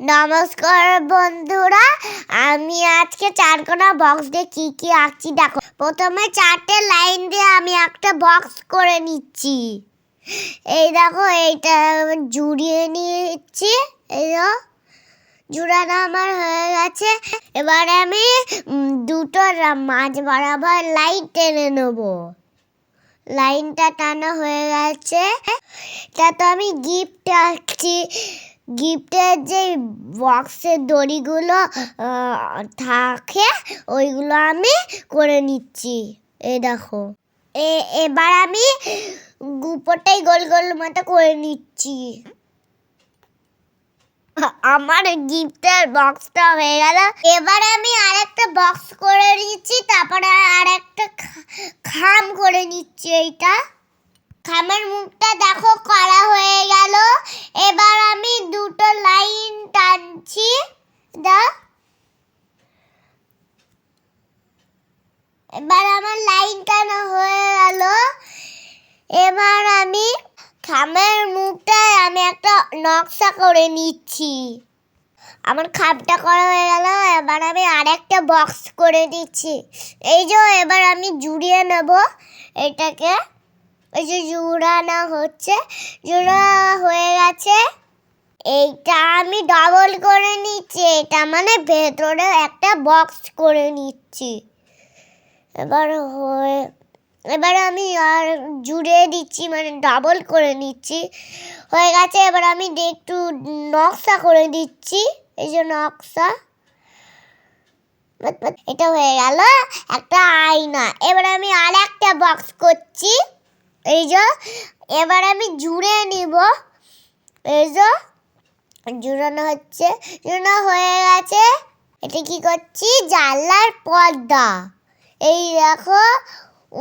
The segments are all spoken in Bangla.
নমস্কার বন্ধুরা, আমি আজকে চার চারকোনা বক্স দিয়ে কি কি আঁকছি দেখো। প্রথমে চারটে লাইন দিয়ে আমি একটা বক্স করে নিচ্ছি। এই দেখো, এইটা জুড়িয়ে নিচ্ছি এই জুড়ানো আমার হয়ে গেছে। এবার আমি দুটো মাছ বরাবর লাইন টেনে নেব। লাইনটা টানা হয়ে গেছে। তা তো আমি গিফট আঁকছি। গিফটের যে বক্সের দড়িগুলো থাকে, ওইগুলো আমি করে নিচ্ছি। এই দেখো। এ, এবার আমি গুপোটাই গোল গোল মতো করে নিচ্ছি। আমার গিফটের বক্সটা হয়ে গেল। এবার আমি আরেকটা বক্স করে নিচ্ছি, তারপরে আরেকটা খা- খাম করে নিচ্ছি এইটা। খামের মুখটা দেখো করা হয়ে গেল। এবার আমি দুটো লাইন টানছি। দা এবার আমার লাইন টানা হয়ে গেল। এবার আমি খামের মুখটায় আমি একটা নকশা করে নিচ্ছি। আমার খাপটা করা হয়ে গেল, এবার আমি আরেকটা বক্স করে দিচ্ছি। এই যে, এবার আমি জুড়িয়ে নেব এটাকে। এই যে জুড়ানো হচ্ছে, জুড়া হয়ে গেছে। এইটা আমি ডবল করে নিচ্ছি, এটা মানে ভেতরে একটা বক্স করে নিচ্ছি। এবার হয়ে, এবার আমি আর জুড়ে দিচ্ছি মানে ডাবল করে নিচ্ছি। হয়ে গেছে, এবার আমি একটু নকশা করে দিচ্ছি, এই যে নকশা। এটা হয়ে গেল, একটা আয়না। এবার আমি আর একটা বক্স করছি। এই যে এবার আমি জুড়ে নিব। এই যে জুড়ানো হচ্ছে, জুড়ানো হয়ে গেছে। এটা কি করছি? জানলার পর্দা। এই দেখো,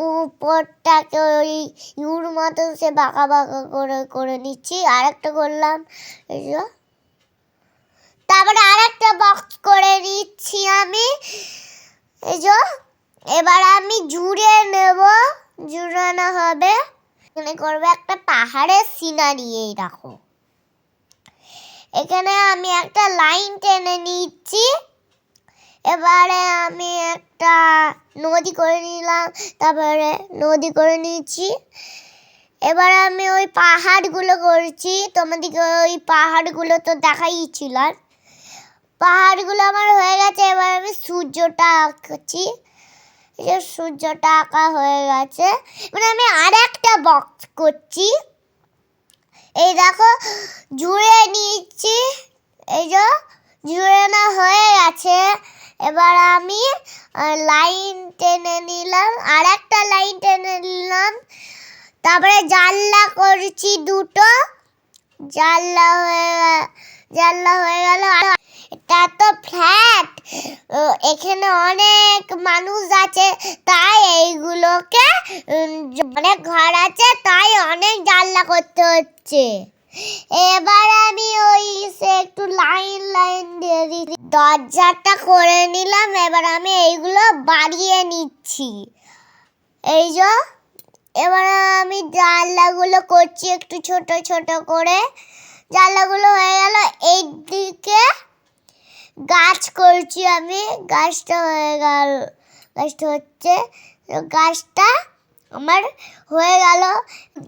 উপরটাকে ওই ইউর মতো সে বাঁকা বাঁকা করে করে নিচ্ছি। আরেকটা করলাম এই যে তারপরে আরেকটা বক্স করে নিচ্ছি আমি। এই যে এবার আমি জুড়ে নেব। জুড়ানো হবে। এখানে করবে একটা পাহাড়ের সিনারি এই দেখো। এখানে আমি একটা লাইন টেনে নিচ্ছি। এবারে আমি একটা নদী করে নিলাম, তারপরে নদী করে নিচ্ছি। এবারে আমি ওই পাহাড়গুলো করছি, তোমাদেরকে ওই পাহাড়গুলো তো দেখাই ছিল আর। পাহাড়গুলো আমার হয়ে গেছে, এবার আমি সূর্যটা আঁকছি। যে সূর্যটা আঁকা হয়ে গেছে। এবার আমি আর একটা বক্স করছি। এই দেখো, জুড়ে নিচ্ছি এই যে জুড়ানো হয়ে গেছে। এবার আমি লাইন টেনে নিলাম। আর একটা লাইন টেনে নিলাম। তারপরে জানলা করছি দুটো। জানলা হয়ে জানলা হয়ে গেল। এটা তো ফ্ল্যাট। এখানে অনেক মানুষ আছে, তাই এইগুলোকে অনেক ঘর আছে, তাই অনেক জানলা করতে হচ্ছে। এবার আমি ওই একটু লাইন লাইন দিয়ে দরজাটা করে নিলাম, এবার আমি এইগুলো বাড়িয়ে নিচ্ছি। এই যে, এবার আমি জানলাগুলো করছি একটু ছোট ছোট করে। জানলাগুলো হয়ে গেল এই দিকে গাছ করছি আমি। গাছটা হয়ে গেল, গাছটা হচ্ছে, গাছটা আমার হয়ে গেল।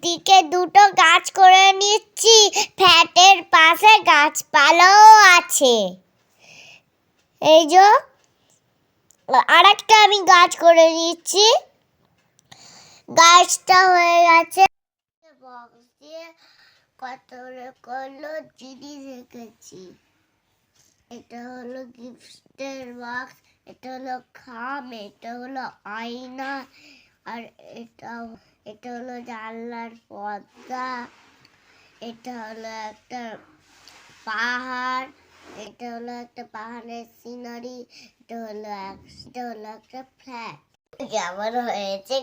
দিকে দুটো গাছ করে নিচ্ছি ফ্যাটের পাশে গাছপালাও আছে। এই যে, আরেকটা আমি গাছ করে নিচ্ছি। গাছটা হয়ে গেছে। বক্স দিয়ে কত রকম জিনিস রেখেছি। এটা হলো গিফটের বক্স, এটা হলো খাম, এটা হলো আয়না, আর এটা এটা হলো জানলার পর্দা, এটা হলো একটা পাহাড়, এটা হলো একটা পাহাড়ের সিনারি, এটা হলো এটা হলো একটা ফ্ল্যাট। কেমন হয়েছে?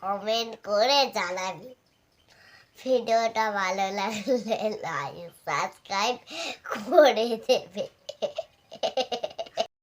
কমেন্ট করে জানাবি। ভিডিওটা ভালো লাগলে লাইক সাবস্ক্রাইব করে দেবে।